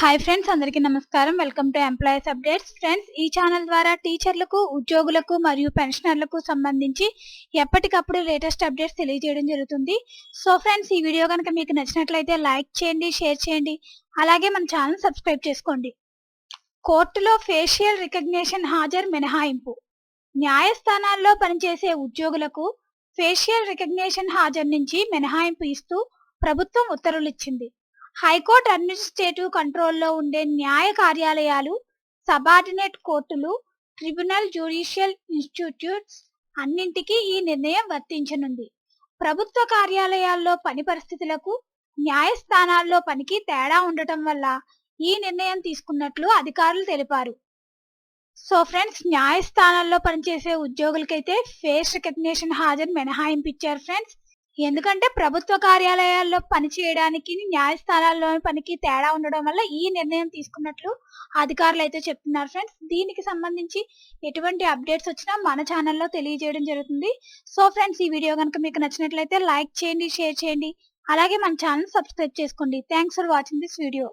Hi friends అందరికీ నమస్కారం. Welcome to employees updates friends ఈ ఛానల్ ద్వారా టీచర్లకు ఉద్యోగులకు మరియు పెన్షనర్లకు సంబంధించి ఎప్పటికప్పుడు లేటెస్ట్ అప్డేట్స్ తెలియజేయడం జరుగుతుంది. సో ఫ్రెండ్స్ ఈ వీడియో కనుక మీకు నచ్చినట్లయితే లైక్ చేయండి షేర్ చేయండి. అలాగే మన ఛానల్ సబ్స్క్రైబ్ చేసుకోండి. కోర్టులో ఫేషియల్ రికగ్నిషన్ హాజరు మినహాయింపు. న్యాయస్థానాల్లో పనిచేసే ఉద్యోగులకు ఫేషియల్ రికగ్నిషన్ హాజరు నుంచి మినహాయింపు ఇస్తూ ప్రభుత్వం ఉత్తర్వులు ఇచ్చింది. హైకోర్టు అడ్మినిస్ట్రేటివ్ కంట్రోల్లో ఉండే న్యాయ కార్యాలయాలు సబార్డినేట్ కోర్టులు ట్రిబ్యునల్ జ్యుడిషియల్ ఇన్స్టిట్యూట్స్ అన్నింటికీ ఈ నిర్ణయం వర్తించనుంది. ప్రభుత్వ కార్యాలయాల్లో పని పరిస్థితులకు న్యాయస్థానాల్లో పనికి తేడా ఉండటం వల్ల ఈ నిర్ణయం తీసుకున్నట్లు అధికారులు తెలిపారు. సో ఫ్రెండ్స్ న్యాయస్థానాల్లో పనిచేసే ఉద్యోగులకైతే ఫేస్ రికగ్నేషన్ హాజరు మినహాయింపు ఇచ్చారు ఫ్రెండ్స్. ఎందుకంటే ప్రభుత్వ కార్యాలయాల్లో పని చేయడానికి పనికి తేడా ఉండడం వల్ల ఈ నిర్ణయం తీసుకున్నట్లు అధికారులు అయితే చెప్తున్నారు ఫ్రెండ్స్. దీనికి సంబంధించి ఎటువంటి అప్డేట్స్ వచ్చినా మన ఛానల్లో తెలియజేయడం జరుగుతుంది. సో ఫ్రెండ్స్ ఈ వీడియో కనుక మీకు నచ్చినట్లయితే లైక్ చేయండి షేర్ చేయండి. అలాగే మన ఛానల్ సబ్స్క్రైబ్ చేసుకోండి. Thanks for watching this video.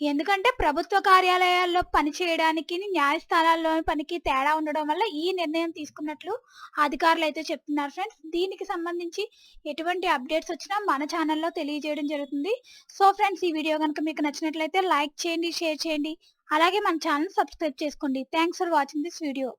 ఎందుకంటే ప్రభుత్వ కార్యాలయాల్లో పని చేయడానికి న్యాయస్థానాల్లో పనికి తేడా ఉండడం వల్ల ఈ నిర్ణయం తీసుకున్నట్లు అధికారులు అయితే చెప్తున్నారు ఫ్రెండ్స్. దీనికి సంబంధించి ఎటువంటి అప్డేట్స్ వచ్చినా మన ఛానల్లో తెలియజేయడం జరుగుతుంది. సో ఫ్రెండ్స్ ఈ వీడియో కనుక మీకు నచ్చినట్లయితే లైక్ చేయండి షేర్ చేయండి. అలాగే మన ఛానల్ సబ్స్క్రైబ్ చేసుకోండి. Thanks for watching this video.